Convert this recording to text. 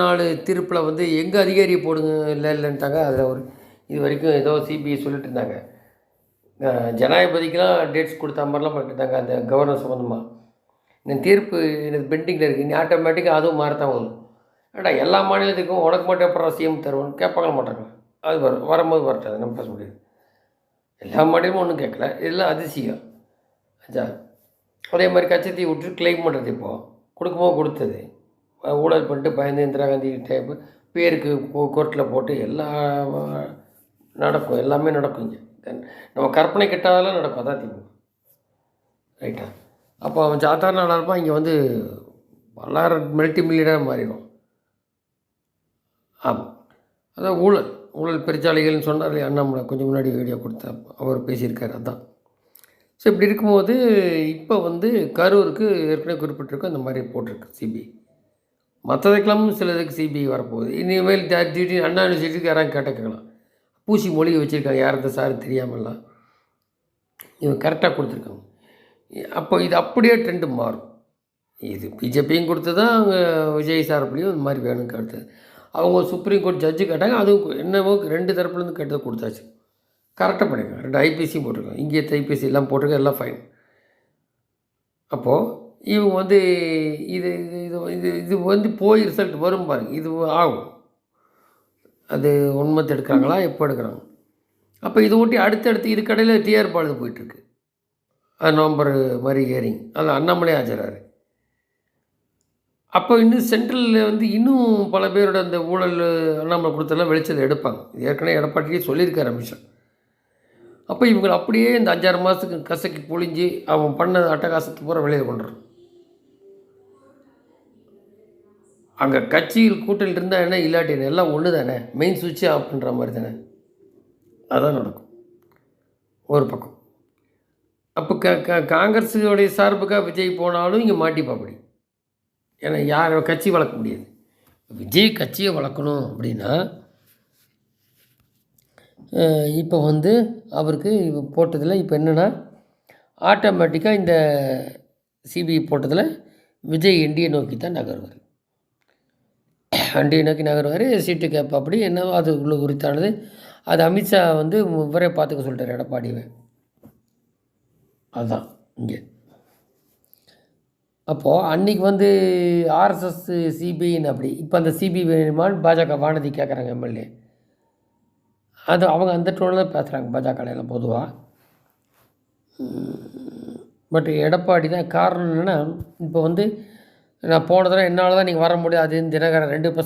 நாலு தீர்ப்பில் வந்து எங்கள் அதிகாரி போடுங்க? இல்லை இல்லைன்ட்டாங்க. அதில் ஒரு இது வரைக்கும் ஏதோ சிபிஐ சொல்லிட்டு இருந்தாங்க. ஜனாதிபதிக்கெலாம் டேட்ஸ் கொடுத்த மாதிரிலாம் பண்ணிட்டாங்க அந்த கவர்னர் சம்மந்தமாக இந்த தீர்ப்பு எனக்கு பெண்டிங்கில் இருக்குது நீ ஆட்டோமேட்டிக்காக அதுவும் மாறத்தான் வரும். ஏடா எல்லா மாநிலத்துக்கும் உனக்கு மட்டும் அப்புறம் சிஎம் தருவோம்னு கேட்பாங்க மாட்டாங்க? அது வரும் வரும்போது வரட்டாது நம்ம பேச முடியாது. எல்லா மாநிலமும் ஒன்றும் கேட்கல. இதெல்லாம் அதிசயம். அச்சா அதே மாதிரி கச்சத்தையும் விட்டு கிளைம் பண்ணுறது இப்போது கொடுக்கும்போது கொடுத்தது. ஊழல் பண்ணிட்டு பயந்து இந்திரா காந்தி டைப்பு பேருக்கு கோர்ட்டில் போட்டு எல்லா நடக்கும். எல்லாமே நடக்கும் இங்கே. நம்ம கற்பனை கெட்டாதெல்லாம் நடக்கும். அதான் திமுக. ரைட்டா அப்போ அவன் சாதாரண ஆளாக இருப்பான். இங்கே வந்து பல்லாயிர மல்டி மில்லியனாக மாறிடும். ஆமாம் அதான் ஊழல். ஊழல் பெருச்சாலைகள்னு சொன்னார் அண்ணாமலை. கொஞ்சம் முன்னாடி வீடியோ கொடுத்தா அவர் பேசியிருக்காரு. அதான். ஸோ இப்படி இருக்கும்போது இப்போ வந்து கரூருக்கு ஏற்கனவே குறிப்பிட்டிருக்கோம் இந்த மாதிரி போட்டிருக்கு சிபிஐ மற்றதுக்கெல்லாம் சிலதுக்கு சிபிஐ வரப்போகுது. இனிமேல் திடீர்னு அண்ணா யூனிவர்சிட்டிக்கு யாராவது கேட்ட கேட்கலாம். பூசி மொழி வச்சுருக்காங்க. யார் இந்த சார் தெரியாமலாம். இவங்க கரெக்டாக கொடுத்துருக்காங்க. அப்போ இது அப்படியே ட்ரெண்டு மாறும். இது பிஜேபியும் கொடுத்து தான் அவங்க விஜய் சார் அப்படியும் இந்த மாதிரி வேணும்னு கேட்டது. அவங்க சுப்ரீம் கோர்ட் ஜட்ஜு கேட்டாங்க. அதுவும் என்னவோ ரெண்டு தரப்புலேருந்து கேட்டதை கொடுத்தாச்சு. கரெக்டாக பண்ணிருக்காங்க. ரெண்டு ஐபிசியும் போட்டிருக்காங்க. இங்கே ஐபிசி எல்லாம் போட்டிருக்காங்க. எல்லாம் ஃபைன் அப்போது இவங்க வந்து இது இது இது இது இது வந்து போய் ரிசல்ட் வரும் பாருங்க. இது ஆகும். அது உண்மை எடுக்கிறாங்களா? எப்போ எடுக்கிறாங்க? அப்போ இது ஊட்டி அடுத்தடுத்து இது கடையில் டிஆர் பாழுது போயிட்டுருக்கு. அது நவம்பர் மாதிரி ஏரிங் அது அண்ணாமலை ஆஜராரு. அப்போ இன்னும் சென்ட்ரலில் வந்து இன்னும் பல பேரோட அந்த ஊழல் அண்ணாமலை கொடுத்தெல்லாம் வெளிச்சத்தை எடுப்பாங்க. ஏற்கனவே எடப்பாட்டியே சொல்லியிருக்காரு அமித்ஷா. அப்போ இவங்களை அப்படியே இந்த அஞ்சாறு மாதத்துக்கு கசக்கி பொழிஞ்சு அவன் பண்ண அட்டகாசத்தை பூரா வெளியே கொண்டுறான். அங்கே கட்சியில் கூட்டல் இருந்தால் என்ன இல்லாட்டி என்ன? எல்லாம் ஒன்று தானே மெயின் சுவிட்சே ஆஃப் பண்ணுற மாதிரி தானே? அதான் நடக்கும். ஒரு பக்கம். அப்போ க க காங்கிரஸுடைய சார்புக்காக விஜய் போனாலும் இங்கே மாட்டிப்பாப்படி ஏன்னா யார் கட்சி வளர்க்க முடியாது. விஜய் கட்சியை வளர்க்கணும் அப்படின்னா இப்போ வந்து அவருக்கு இப்போ போட்டதில் இப்போ என்னென்னா ஆட்டோமேட்டிக்காக இந்த சிபிஐ போட்டதில் விஜய் என்டிஏ நோக்கி தான் நகர்வார். என்டிஏ நோக்கி நகர்வார் சீட்டு கேட்பா அப்படி என்னவோ அது உள்ள குறித்தானது அது அமித்ஷா வந்து இவரே பார்த்துக்க சொல்லிட்டார் எடப்பாடியை அதுதான் இங்கே. அப்போது அன்றைக்கி வந்து ஆர்எஸ்எஸ் சிபிஐன்னு அப்படி இப்போ அந்த சிபிஐ வேணுமான்னு பாஜக வானதி கேட்குறாங்க எம்எல்ஏ. அது அவங்க அந்த டோனில் தான் பேசுகிறாங்க பாஜக பொதுவாக பட் எடப்பாடி தான் காரணம் என்னென்னா இப்போ வந்து நான் போன தடவை என்னால் தான் நீங்கள் வர முடியாது தினகரன் ரெண்டு பர்சன்